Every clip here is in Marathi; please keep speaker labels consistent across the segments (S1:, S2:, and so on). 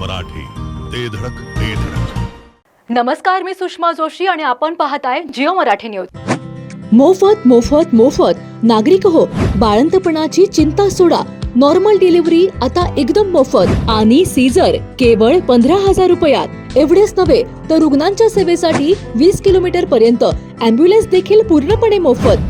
S1: मराठी. ते धडक ते धडक.
S2: नमस्कार मी सुषमा जोशी आणि आपण पाहताय जिओ मराठी न्यूज.
S3: मोफत मोफत मोफत. नागरिक हो बाळंतपणाची चिंता सोडा. नॉर्मल डिलिव्हरी आता एकदम मोफत. आणि सीझर केवळ पंधरा हजार रुपयात. एवढेच नव्हे तर रुग्णांच्या सेवेसाठी वीस किलोमीटर पर्यंत. अँब्युलन्स देखील पूर्णपणे मोफत.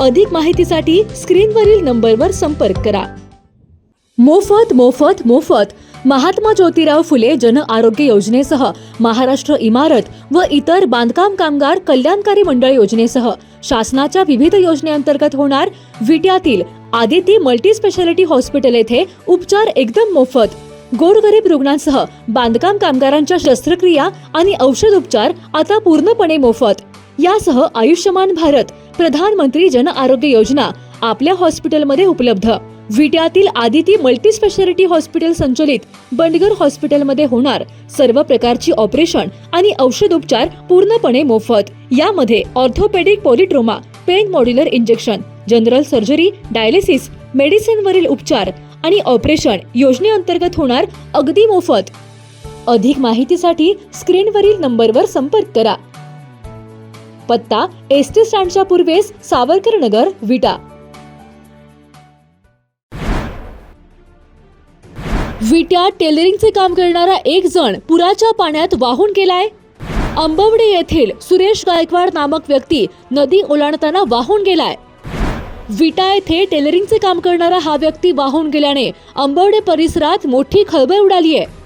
S3: अधिक माहितीसाठी स्क्रीनवरील नंबरवर संपर्क करा. मोफत मोफत मोफत महात्मा ज्योतिराव फुले जन आरोग्य योजनेसह महाराष्ट्र इमारत व इतर बांधकाम कामगार कल्याणकारी मंडळ योजनेसह शासनाच्या विविध योजनेअंतर्गत होणार विट्यातील आदिती मल्टी स्पेशालिटी हॉस्पिटल येथे उपचार एकदम मोफत. गोरगरीब रुग्णांसह बांधकाम कामगारांच्या शस्त्रक्रिया आणि औषध उपचार आता पूर्णपणे मोफत. यासह आयुष्यमान भारत प्रधानमंत्री जन आरोग्य योजना आपल्या हॉस्पिटलमध्ये उपलब्ध. विट्यातील आदिती मल्टी स्पेशालिटी हॉस्पिटल संचलित बंडगर हॉस्पिटलमध्ये होणार सर्व प्रकारची ऑपरेशन आणि औषध उपचार पूर्णपणे मोफत. यामध्ये orthopaedic polytrauma pain modular injection general surgery dialysis medicine वरील उपचार आणि ऑपरेशन योजनेअंतर्गत होणार अगदी मोफत. अधिक माहितीसाठी स्क्रीनवरील नंबरवर संपर्क करा. पत्ता एस टी स्टँडच्या पूर्वेस सावरकर नगर विटा. विट्यात टेलरिंगचे काम करणारा एक जण पुराच्या पाण्यात वाहून गेलाय. अंबवडे येथील सुरेश गायकवाड नामक व्यक्ती नदी ओलांडताना वाहून गेलाय. विटा येथे टेलरिंगचे काम करणारा हा व्यक्ती वाहून गेल्याने अंबवडे परिसरात मोठी खळबळ उडाली आहे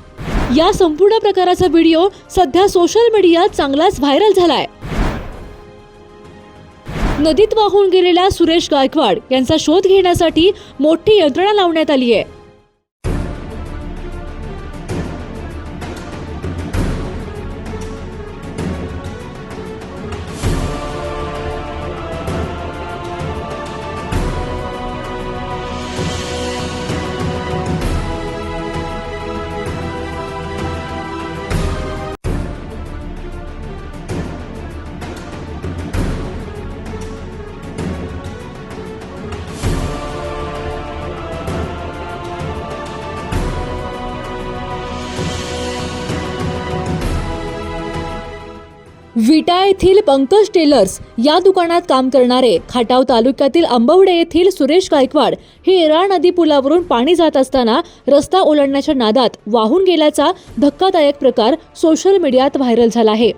S3: या संपूर्ण प्रकाराचा व्हिडिओ सध्या सोशल मीडियात चांगलाच व्हायरल झालाय. नदीत वाहून गेलेला सुरेश गायकवाड यांचा शोध घेण्यासाठी मोठी यंत्रणा लावण्यात आली आहे. विटा येथील पंकज टेलर्स या दुकानात काम करणारे खाटाव तालुक्यातील आंबवडे येथील सुरेश गायकवाड हे येराळ नदी पुलावरून पाणी जात असताना रस्ता ओलांडण्याच्या नादात वाहून गेल्याचा धक्कादायक प्रकार सोशल मीडियात व्हायरल झाला आहे.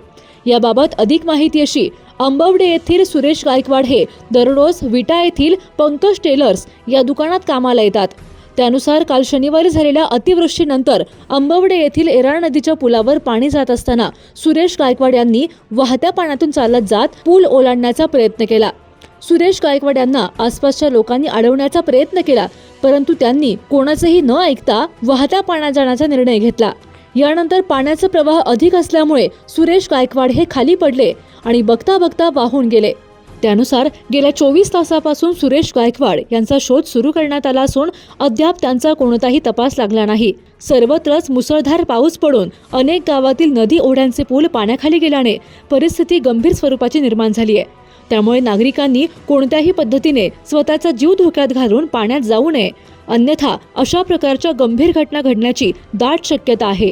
S3: याबाबत अधिक माहिती अशी अंबवडे येथील सुरेश गायकवाड हे दररोज विटा येथील पंकज टेलर्स या दुकानात कामाला येतात. त्यानुसार काल शनिवारी झालेल्या अतिवृष्टीनंतर अंबवडे येथील एराळ नदीच्या पुलावर पाणी जात असताना सुरेश गायकवाड यांनी वाहत्या पाण्यातून चालत जात पूल ओलांडण्याचा प्रयत्न केला. सुरेश गायकवाड यांना आसपासच्या लोकांनी अडवण्याचा प्रयत्न केला परंतु त्यांनी कोणाचंही न ऐकता वाहत्या पाण्यात जाण्याचा निर्णय घेतला. यानंतर पाण्याचा प्रवाह अधिक असल्यामुळे सुरेश गायकवाड हे खाली पडले आणि बघता बघता वाहून गेले. त्यानुसार गेल्या चोवीस तासापासून सुरेश गायकवाड यांचा शोध सुरू करण्यात आला असून अद्याप त्यांचा कोणताही तपास लागला नाही. सर्वत्रच मुसळधार पाऊस पडून अनेक गावातील नदी ओढ्यांचे पूल पाण्याखाली गेल्याने परिस्थिती गंभीर स्वरूपाची निर्माण झाली आहे. त्यामुळे नागरिकांनी कोणत्याही पद्धतीने स्वतःचा जीव धोक्यात घालून पाण्यात जाऊ नये. अन्यथा अशा प्रकारच्या गंभीर घटना घडण्याची दाट शक्यता आहे.